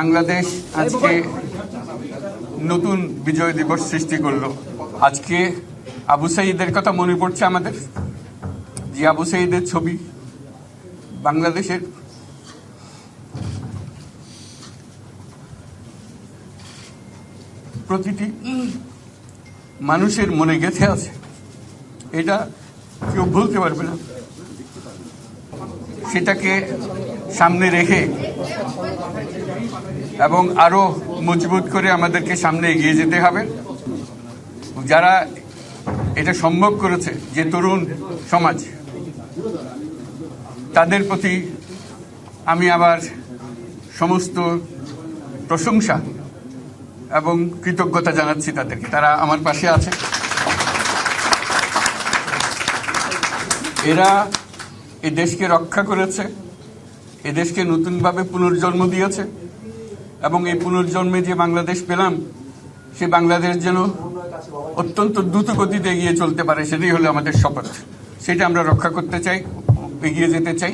বাংলাদেশ আজকে নতুন বিজয় দিবস সৃষ্টি করল। আজকে আবু সাইদের কথা মনে পড়ছে আমাদের? যে আবু সাইদের ছবি বাংলাদেশের। প্রতিটি মানুষের মনে গেঁথে আছে। এটা কেউ ভুলতে পারবে না। সেটাকে সামনে রেখে এবং আরও মজবুত করে আমাদেরকে সামনে এগিয়ে যেতে হবে। যারা এটা সম্ভব করেছে, যে তরুণ সমাজ, তাদের প্রতি আমি আবার সমস্ত প্রশংসা এবং কৃতজ্ঞতা জানাচ্ছি তাদেরকে। তারা আমার পাশে আছে। এরা এই দেশকে রক্ষা করেছে। এ দেশকে নতুনভাবে পুনর্জন্ম দিয়েছে এবং এই পুনর্জন্মে যে বাংলাদেশ পেলাম, সে বাংলাদেশ যেন অত্যন্ত দ্রুত গতিতে এগিয়ে চলতে পারে, সেটাই হলো আমাদের শপথ। সেটা আমরা রক্ষা করতে চাই, এগিয়ে যেতে চাই।